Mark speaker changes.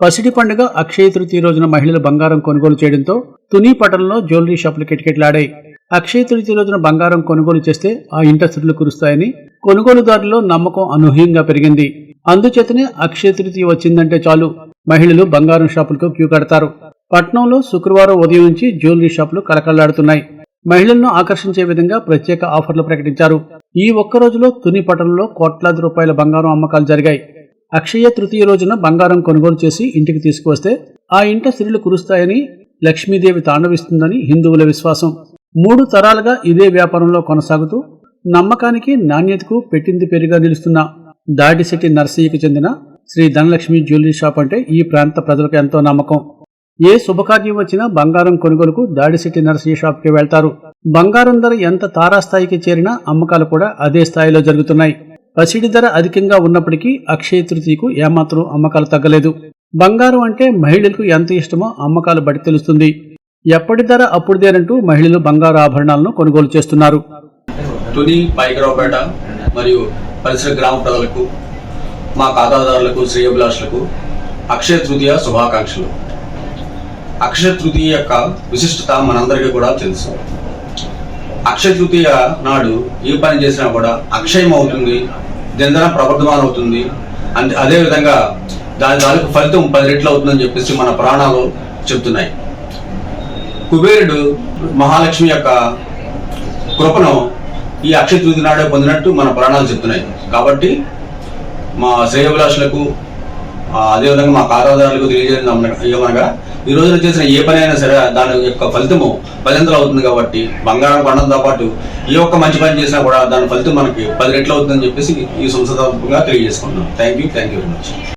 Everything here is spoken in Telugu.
Speaker 1: పసిడి పండుగ అక్షయ తృతీయ రోజున మహిళలు బంగారం కొనుగోలు చేయడంతో తుని పట్టణంలో జ్యువెలరీ షాపులు కిటకిటలాడాయి. అక్షయ తృతీయ రోజున బంగారం కొనుగోలు చేస్తే ఆ ఇంట కురుస్తాయని కొనుగోలుదారుల్లో నమ్మకం అనూహ్యంగా పెరిగింది. అందుచేతనే అక్షయ తృతీయ వచ్చిందంటే చాలు. మహిళలు బంగారం షాపులకు క్యూ కడతారు. పట్నంలో శుక్రవారం ఉదయం నుంచి జ్యువెలరీ షాపులు కలకల్లాడుతున్నాయి మహిళలను ఆకర్షించే విధంగా ప్రత్యేక ఆఫర్లు ప్రకటించారు. ఈ ఒక్క రోజులో తుని పట్టణంలో కోట్లాది రూపాయల బంగారం అమ్మకాలు జరిగాయి. అక్షయ తృతీయ రోజున బంగారం కొనుగోలు చేసి ఇంటికి తీసుకువస్తే ఆ ఇంట స్త్రీలు కురుస్తాయని లక్ష్మీదేవి తాండవిస్తుందని హిందువుల విశ్వాసం. మూడు తరాలుగా ఇదే వ్యాపారంలో కొనసాగుతూ నమ్మకానికి నాణ్యతకు పెట్టింది పేరుగా నిలుస్తున్న దాడిశెట్టి నర్సయ్యకి చెందిన శ్రీ ధనలక్ష్మి జ్యువెలరీ షాప్ అంటే ఈ ప్రాంత ప్రజలకు ఎంతో నమ్మకం. ఏ శుభకార్యం వచ్చినా బంగారం కొనుగోలుకు దాడిశెట్టి నర్సయ్య షాప్కి వెళ్తారు. బంగారం ధర ఎంత తారాస్థాయికి చేరినా అమ్మకాలు కూడా అదే స్థాయిలో జరుగుతున్నాయి. పసిడి ధర అధికంగా ఉన్నప్పటికీ అక్షయ తృతీయకు ఏమాత్రం అమ్మకాలు తగ్గలేదు. బంగారం అంటే మహిళలకు ఎంత ఇష్టమో అమ్మకాలు బట్టి తెలుస్తుంది. ఎప్పటి ధర అప్పుడుదేనంటూ మహిళలు బంగారు ఆభరణాలను కొనుగోలు చేస్తున్నారు.
Speaker 2: తుని పైకరావుపేట మరియు పరిసర గ్రామ ప్రజలకు మా ఖాతాదారులకు శ్రేయభిలాషులకు అక్షయ తృతీయ శుభాకాంక్షలు. అక్షయ తృతీయ యొక్క విశిష్టత మనందరికీ కూడా తెలుసు. అక్షయ తృతీయ నాడు ఏ పని చేసినా కూడా అక్షయం అవుతుంది దినదిన ప్రవర్ధమానం అవుతుంది. అంటే అదేవిధంగా దాని దానికి ఫలితం పది రెట్లు అవుతుందని చెప్పేసి మన ప్రాణాలు చెప్తున్నాయి. కుబేరుడు మహాలక్ష్మి యొక్క కృపను ఈ అక్షయ తృతి నాడే పొందినట్టు మన పురాణాలు చెప్తున్నాయి. కాబట్టి మా శ్రేయభిలాషులకు అదేవిధంగా మా కార్యదారులకు తెలియజేయడం ఏమనగా ఈ రోజున చేసిన ఏ పని అయినా సరే దాని యొక్క ఫలితము పదింతలు అవుతుంది కాబట్టి బంగారం పండంతో పాటు ఏ ఒక్క మంచి పని చేసినా కూడా దాని ఫలితం మనకి పది రెట్లు అవుతుందని చెప్పేసి ఈ సంస్థాత్మకంగా తెలియజేసుకుంటున్నాం. Thank you thank you very much